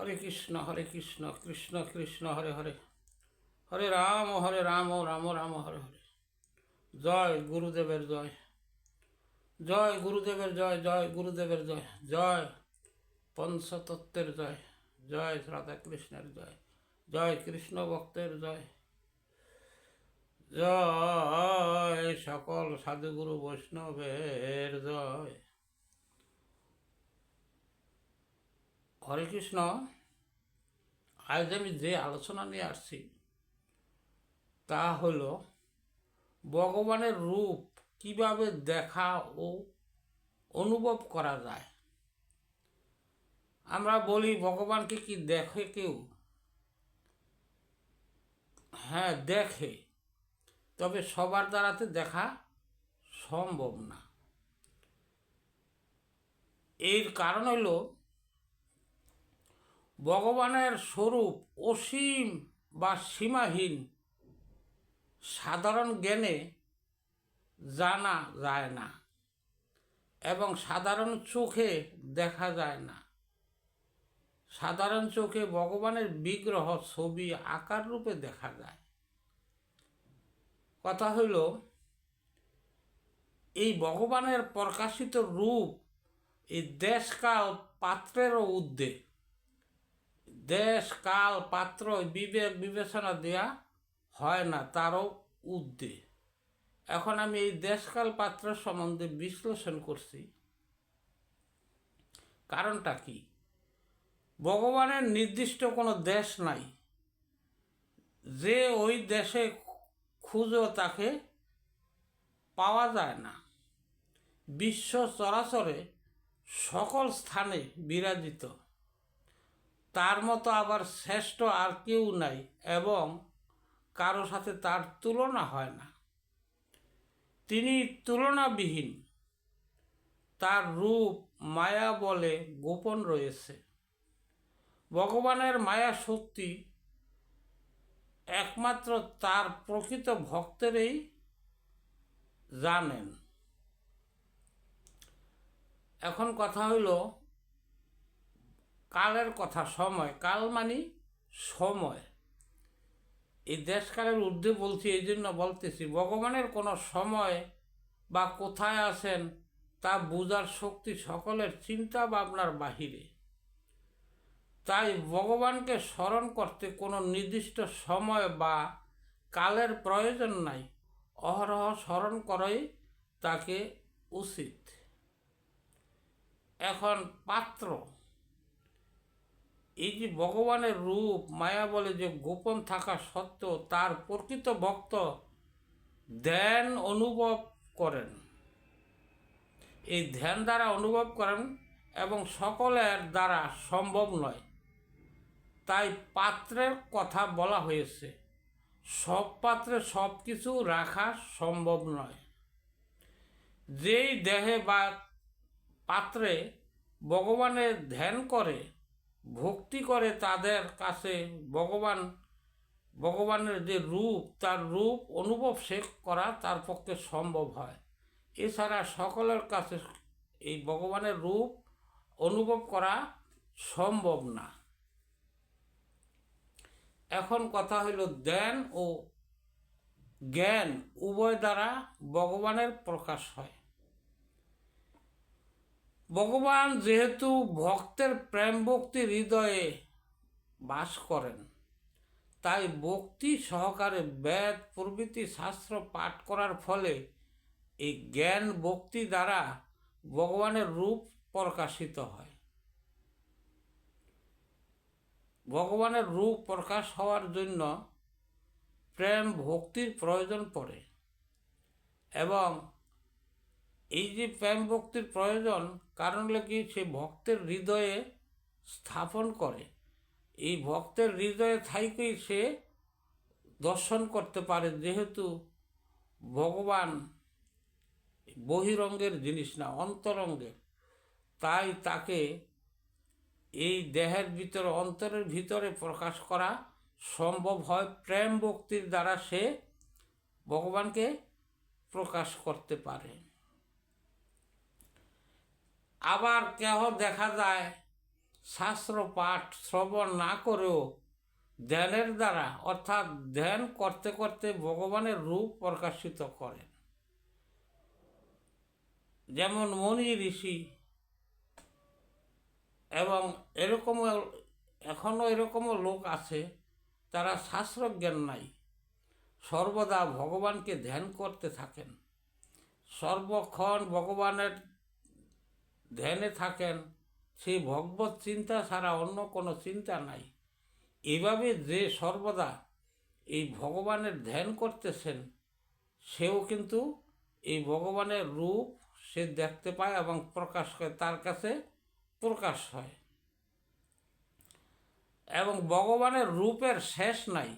হরে কৃষ্ণ হরে কৃষ্ণ কৃষ্ণ কৃষ্ণ, হরে হরে। হরে রাম হরে রাম রাম রাম, হরে হরে। জয় গুরুদেবের জয়। জয় গুরুদেবের জয় জয় গুরুদেবের জয় জয় পঞ্চতত্ত্বের জয় জয় রাধা কৃষ্ণের জয় জয় কৃষ্ণ ভক্তের জয়। জয় সকল সাধুগুরু বৈষ্ণবের জয়। হরে কৃষ্ণ আজ আমি যে আলোচনা নিয়ে আসছি, তা হল ভগবানের রূপ কীভাবে দেখা ও অনুভব করা যায়। আমরা বলি, ভগবানকে কি দেখে কেউ? হ্যাঁ দেখে, তবে সবার দ্বারাতে দেখা সম্ভব না। এর কারণ হলো ভগবানের স্বরূপ অসীম বা সীমাহীন সাধারণ জ্ঞানে জানা যায় না এবং সাধারণ চোখে দেখা যায় না। সাধারণ চোখে ভগবানের বিগ্রহ ছবি আকার রূপে দেখা যায়। কথা হইল, এই ভগবানের প্রকাশিত রূপ এই দেশকাল পাত্রেরও ঊর্ধ্বে দেশ, কাল, পাত্র বিবেক বিবেচনা দেয়া হয় না, তারও ঊর্ধ্বে। এখন আমি এই দেশকাল পাত্র সম্বন্ধে বিশ্লেষণ করছি। কারণটা কি? ভগবানের নির্দিষ্ট কোনো দেশ নাই। যে ওই দেশে খুঁজো তাকে পাওয়া যায় না। বিশ্ব চরাচরে সকল স্থানে বিরাজিত। তার মতো আবার শ্রেষ্ঠ আর কেউ নাই এবং কারও সাথে তার তুলনা হয় না। তিনি তুলনাবিহীন। তার রূপ মায়া বলে গোপন রয়েছে। ভগবানের মায়া শক্তি একমাত্র তার প্রকৃত ভক্তেরই জানেন। এখন কথা হইল কালের কথা, সময়। কাল মানে সময়। এই দেশকালের ঊর্ধ্বে বলছি, এই জন্য বলতেছি, ভগবানের কোনো সময় বা কোথায় আছেন তা বোঝার শক্তি সকলের চিন্তা ভাবনার বাহিরে। তাই ভগবানকে স্মরণ করতে কোনো নির্দিষ্ট সময় বা কালের প্রয়োজন নাই। অহরহ স্মরণ করাই তাকে উচিত। এখন পাত্র। এই যে ভগবানের রূপ, মায়া বলে যে গোপন থাকা সত্ত্বেও তার প্রকৃত ভক্ত ধ্যান অনুভব করেন। এই ধ্যান দ্বারা অনুভব করেন এবং সকলের দ্বারা সম্ভব নয়। তাই পাত্রের কথা বলা হয়েছে, সব পাত্রে সব কিছু রাখা সম্ভব নয়। যেই দেহে বা পাত্রে ভগবানের ধ্যান করে ভক্তি করে তাদের কাছে ভগবান, ভগবানের যে রূপ, তার রূপ অনুভব সে করা তার পক্ষে সম্ভব হয়। এছাড়া সকলের কাছে এই ভগবানের রূপ অনুভব করা সম্ভব না। এখন কথা হইল ধ্যান ও জ্ঞান উভয় দ্বারা ভগবানের প্রকাশ হয়। ভগবান যেহেতু ভক্তের প্রেম ভক্তি হৃদয়ে বাস করেন, তাই ভক্তি সহকারে বেদ, প্রভৃতি শাস্ত্র পাঠ করার ফলে এই জ্ঞান ভক্তি দ্বারা ভগবানের রূপ প্রকাশিত হয়। ভগবানের রূপ প্রকাশ হওয়ার জন্য প্রেম ভক্তির প্রয়োজন পড়ে এবং এই যে প্রেম ভক্তির প্রয়োজন, কারণ কি সে ভক্তের হৃদয়ে স্থাপন করে। এই ভক্তের হৃদয়ে থাইকেই সে দর্শন করতে পারে, যেহেতু ভগবান বহিরঙ্গের জিনিস না, অন্তরঙ্গের। তাই তাকে এই দেহের ভিতরে, অন্তরের ভিতরে প্রকাশ করা সম্ভব হয়, প্রেম ভক্তির দ্বারা সে ভগবানকে প্রকাশ করতে পারে। আবার কেহ দেখা যায় শাস্ত্র পাঠ শ্রবণ না করেও ধ্যানের দ্বারা, অর্থাৎ ধ্যান করতে করতে ভগবানের রূপ প্রকাশিত করেন। যেমন মনি ঋষি এবং এরকমও, এখনও এরকমও লোক আছে, তারা শাস্ত্রজ্ঞান নাই। সর্বদা ভগবানকে ধ্যান করতে থাকেন। সর্বক্ষণ ভগবানের ধ্যানে থাকেন, সেই ভগবত চিন্তা ছাড়া অন্য কোনো চিন্তা নাই। এভাবে যে সর্বদা এই ভগবানের ধ্যান করতেছেন, সেও কিন্তু এই ভগবানের রূপ সে দেখতে পায় এবং প্রকাশ করে, তার কাছে প্রকাশ হয়। এবং ভগবানের রূপের শেষ নাই।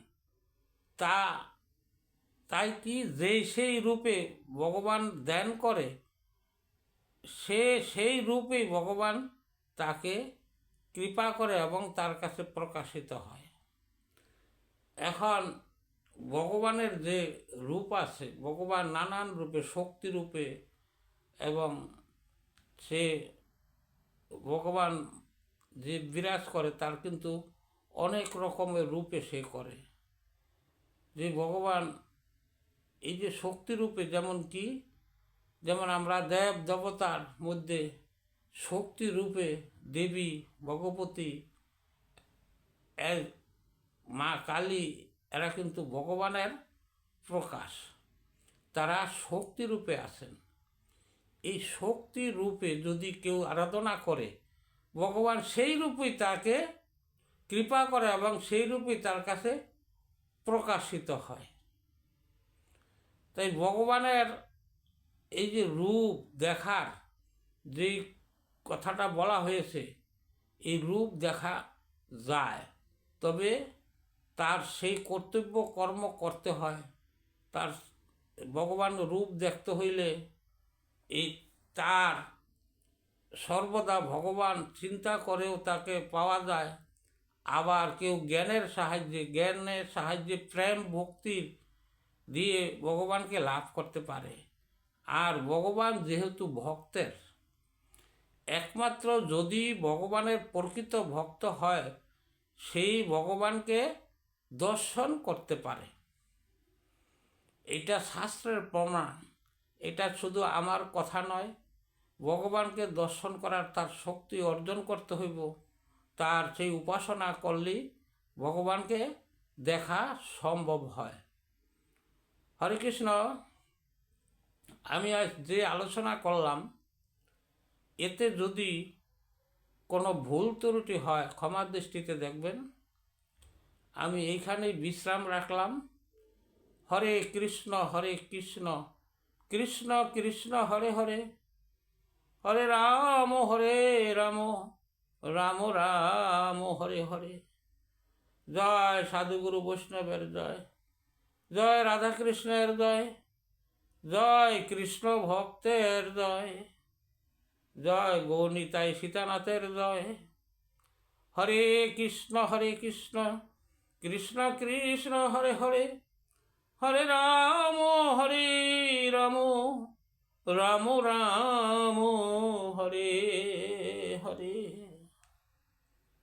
তা, তাই কি যে সেই রূপে ভগবান ধ্যান করে সে, সেই রূপেই ভগবান তাকে কৃপা করে এবং তার কাছে প্রকাশিত হয়। এখন ভগবানের যে রূপ আছে, ভগবান নানান রূপে, শক্তি রূপে এবং সে ভগবান যে বিরাজ করে, তার কিন্তু অনেক রকমের রূপে সে করে। যে ভগবান এই যে শক্তি রূপে যেমন কি যেমন আমরা দেব দেবতার মধ্যে শক্তি রূপে দেবী, ভগবতী মা কালী, এরা কিন্তু ভগবানের প্রকাশ। তারা শক্তি রূপে আছেন। এই শক্তি রূপে যদি কেউ আরাধনা করে, ভগবান সেই রূপেই তাকে কৃপা করে এবং সেই রূপেই তার কাছে প্রকাশিত হয়। তাই ভগবানের এই যে রূপ দেখার যেই কথাটা বলা হয়েছে, এই রূপ দেখা যায়। তবে তার সেই কর্তব্য কর্ম করতে হয়। তার ভগবান রূপ দেখতে হইলে এই তার সর্বদা ভগবান চিন্তা করেও তাকে পাওয়া যায়। আবার কেউ জ্ঞানের সাহায্যে জ্ঞানের সাহায্যে প্রেম ভক্তির দিয়ে ভগবানকে লাভ করতে পারে। আর ভগবান যেহেতু ভক্তের, একমাত্র যদি ভগবানের প্রকৃত ভক্ত হয়, সেই ভগবানকে দর্শন করতে পারে। এটা শাস্ত্রের প্রমাণ। এটা শুধু আমার কথা নয়, ভগবানকে দর্শন করার তার শক্তি অর্জন করতে হইব। তার সেই উপাসনা করলেই ভগবানকে দেখা সম্ভব হয়। হরে কৃষ্ণ। আমি আজ যে আলোচনা করলাম, এতে যদি কোনো ভুল ত্রুটি হয় ক্ষমার দৃষ্টিতে দেখবেন। আমি এইখানেই বিশ্রাম রাখলাম। হরে কৃষ্ণ হরে কৃষ্ণ কৃষ্ণ কৃষ্ণ, হরে হরে হরে রাম হরে রাম রাম রাম, হরে হরে। জয় সাধুগুরু বৈষ্ণবের জয় জয় রাধাকৃষ্ণের জয়। জয় কৃষ্ণ ভক্তের জয়। জয় গৌনিতাই সীতানাথের জয়। হরে কৃষ্ণ হরে কৃষ্ণ কৃষ্ণ কৃষ্ণ, হরে হরে। হরে রাম হরে রাম রাম রাম, হরে